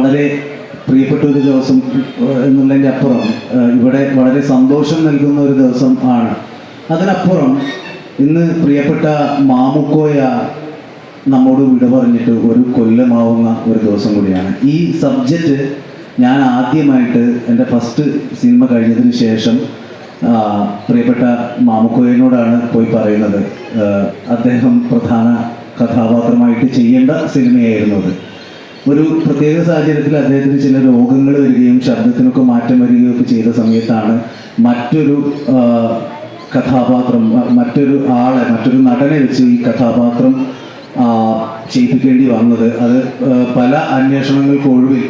വളരെ പ്രിയപ്പെട്ട ഒരു ദിവസം എന്നുള്ളതിന്റെ അപ്പുറം. ഇവിടെ വളരെ സന്തോഷം നൽകുന്ന ഒരു ദിവസം ആണ്. അതിനപ്പുറം ഇന്ന് പ്രിയപ്പെട്ട മാമുക്കോയ നമ്മോട് വിട പറഞ്ഞിട്ട് ഒരു കൊല്ലമാവുന്ന ഒരു ദിവസം കൂടിയാണ്. ഈ സബ്ജക്റ്റ് ഞാൻ ആദ്യമായിട്ട് എന്റെ ഫസ്റ്റ് സിനിമ കഴിഞ്ഞതിന് ശേഷം പ്രിയപ്പെട്ട മാമുക്കോയനോടാണ് പോയി പറയുന്നത്. അദ്ദേഹം പ്രധാന കഥാപാത്രമായിട്ട് ചെയ്യേണ്ട സിനിമയായിരുന്നു അത്. ഒരു പ്രത്യേക സാഹചര്യത്തിൽ അദ്ദേഹത്തിന് ചില രോഗങ്ങൾ വരികയും ശബ്ദത്തിനൊക്കെ മാറ്റം വരികയും ഒക്കെ ചെയ്ത സമയത്താണ് മറ്റൊരു കഥാപാത്രം മറ്റൊരു ആളെ മറ്റൊരു നടനെ വെച്ച് ഈ കഥാപാത്രം ചെയ്യിപ്പിക്കേണ്ടി വന്നത്. അത് പല അന്വേഷണങ്ങൾക്കൊടുവിൽ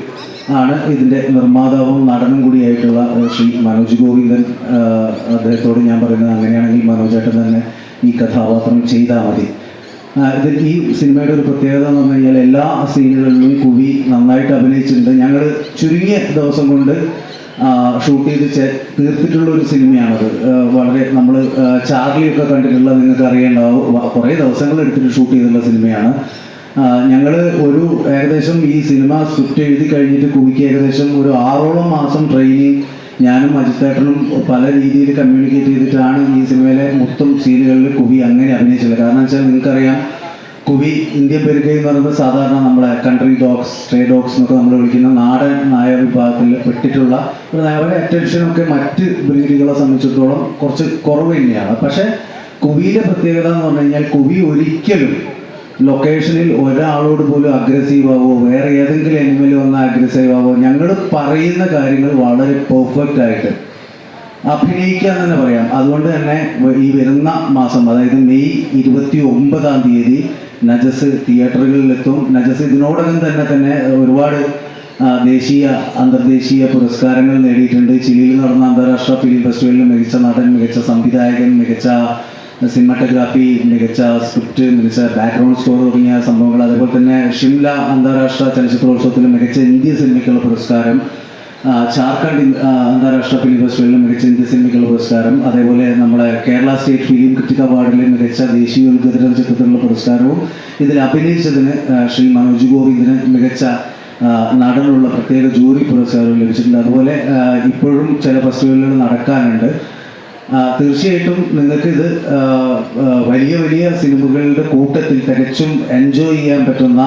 ആണ് ഇതിന്റെ നിർമ്മാതാവും നടനും കൂടിയായിട്ടുള്ള ശ്രീ മനോജ് ഗോവിന്ദൻ അദ്ദേഹത്തോട് ഞാൻ പറയുന്നത് അങ്ങനെയാണെങ്കിൽ മനോജേട്ടൻ തന്നെ ഈ കഥാപാത്രം ചെയ്താൽ മതി. ആ, ഇതിൽ ഈ സിനിമയുടെ ഒരു പ്രത്യേകത എന്ന് പറഞ്ഞു കഴിഞ്ഞാൽ എല്ലാ സീനുകളിലും കുവി നന്നായിട്ട് അഭിനയിച്ചിട്ടുണ്ട്. ഞങ്ങൾ ചുരുങ്ങിയ ദിവസം കൊണ്ട് ഷൂട്ട് ചെയ്ത് തീർത്തിട്ടുള്ള ഒരു സിനിമയാണത്. വളരെ നമ്മൾ ചാർലിയൊക്കെ കണ്ടിട്ടുള്ള നിങ്ങൾക്ക് അറിയേണ്ടാവും കുറേ ദിവസങ്ങൾ എടുത്തിട്ട് ഷൂട്ട് ചെയ്തിട്ടുള്ള സിനിമയാണ്. ഞങ്ങൾ ഒരു ഏകദേശം ഈ സിനിമ സ്ക്രിപ്റ്റ് എഴുതി കഴിഞ്ഞിട്ട് കുവിക്ക് ഏകദേശം ഒരു ആറോളം മാസം ട്രെയിനിങ് ഞാനും അജിത്തേട്ടനും പല രീതിയിൽ കമ്മ്യൂണിക്കേറ്റ് ചെയ്തിട്ടാണ് ഈ സിനിമയിലെ മൊത്തം സീനുകളിൽ കുവി അങ്ങനെ അഭിനയിച്ചത്. കാരണം വെച്ചാൽ നിങ്ങൾക്കറിയാം കുവി ഇന്ത്യ പെരുകൈ എന്ന് പറയുന്നത് സാധാരണ നമ്മളെ കൺട്രി ഡോഗ്സ് സ്ട്രേ ഡോഗ്സ് എന്നൊക്കെ നമ്മൾ വിളിക്കുന്ന നാടൻ നായ വിഭാഗത്തിൽ പെട്ടിട്ടുള്ള ഒരു നായയുടെ അറ്റൻഷനൊക്കെ മറ്റ് ബ്രീഡുകളെ സംബന്ധിച്ചിടത്തോളം കുറച്ച് കുറവ് തന്നെയാണ്. പക്ഷേ കുവിയിലെ പ്രത്യേകത എന്ന് പറഞ്ഞു കഴിഞ്ഞാൽ കുവി ഒരിക്കലും ലൊക്കേഷനിൽ ഒരാളോട് പോലും അഗ്രസീവ് ആവോ വേറെ ഏതെങ്കിലും എനിമൽ വന്ന് അഗ്രസീവ് ആവോ ഞങ്ങൾ പറയുന്ന കാര്യങ്ങൾ വളരെ പെർഫെക്റ്റ് ആയിട്ട് അഭിനയിക്കാൻ തന്നെ പറയാം. അതുകൊണ്ട് തന്നെ ഈ വരുന്ന മാസം അതായത് മെയ് ഇരുപത്തി ഒമ്പതാം തീയതി നജസ് തിയേറ്ററുകളിലെത്തും. നജസ് ഇതിനോടകം തന്നെ തന്നെ ഒരുപാട് ദേശീയ അന്തർദേശീയ പുരസ്കാരങ്ങൾ നേടിയിട്ടുണ്ട്. ചിലിയിൽ നടന്ന അന്താരാഷ്ട്ര ഫിലിം ഫെസ്റ്റിവലിൽ മികച്ച നടൻ മികച്ച സംവിധായകൻ മികച്ച സിനിമാറ്റോഗ്രാഫി മികച്ച സ്ക്രിപ്റ്റ് മികച്ച ബാക്ക്ഗ്രൗണ്ട് സ്കോർ തുടങ്ങിയ സംഭവങ്ങൾ അതേപോലെ തന്നെ ഷിംല അന്താരാഷ്ട്ര ചലച്ചിത്രോത്സവത്തിൽ മികച്ച ഇന്ത്യ സിനിമയ്ക്കുള്ള പുരസ്കാരം ഝാർഖണ്ഡ് അന്താരാഷ്ട്ര ഫിലിം ഫെസ്റ്റിവലിൽ മികച്ച ഇന്ത്യ സിനിമയ്ക്കുള്ള പുരസ്കാരം അതേപോലെ നമ്മുടെ കേരള സ്റ്റേറ്റ് ഫിലിം ക്രിറ്റിക് അവാർഡിലെ മികച്ച ദേശീയ ഉദ്ഘാടന ചിത്രത്തിനുള്ള പുരസ്കാരവും ഇതിൽ അഭിനയിച്ചതിന് ശ്രീ മനോജ് ഗോവിന്ദിന് മികച്ച നടനുള്ള പ്രത്യേക ജൂറി പുരസ്കാരവും ലഭിച്ചിട്ടുണ്ട്. അതുപോലെ ഇപ്പോഴും ചില ഫെസ്റ്റിവലുകൾ നടക്കാനുണ്ട്. തീർച്ചയായിട്ടും നിങ്ങൾക്ക് ഇത് വലിയ വലിയ സിനിമകളുടെ കൂട്ടത്തിൽ തികച്ചും എൻജോയ് ചെയ്യാൻ പറ്റുന്ന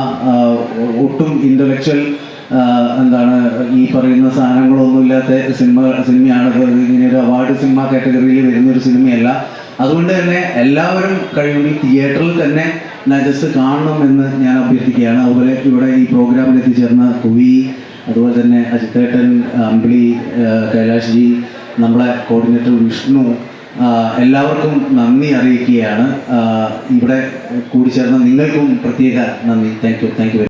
ഒട്ടും ഇന്റലക്ച്വൽ എന്താണ് ഈ പറയുന്ന സാധനങ്ങളൊന്നുമില്ലാത്ത സിനിമ സിനിമയാണ് ഇങ്ങനെ ഒരു അവാർഡ് സിനിമ കാറ്റഗറിയിൽ വരുന്ന ഒരു സിനിമയല്ല. അതുകൊണ്ട് തന്നെ എല്ലാവരും കഴിയുമെങ്കിൽ തിയേറ്ററിൽ തന്നെ നജസ് കാണണമെന്ന് ഞാൻ അഭ്യർത്ഥിക്കുകയാണ്. അതുപോലെ ഇവിടെ ഈ പ്രോഗ്രാമിൽ എത്തിച്ചേർന്ന കുവി അതുപോലെ തന്നെ അജിത്തേട്ടൻ അമ്പിളി കൈലാഷ്ജി നമ്മളെ കോർഡിനേറ്റർ വിഷ്ണു എല്ലാവർക്കും നന്ദി അറിയിക്കുകയാണ്. ഇവിടെ കൂടിച്ചേർന്ന നിങ്ങൾക്കും പ്രത്യേക നന്ദി. Thank you thank you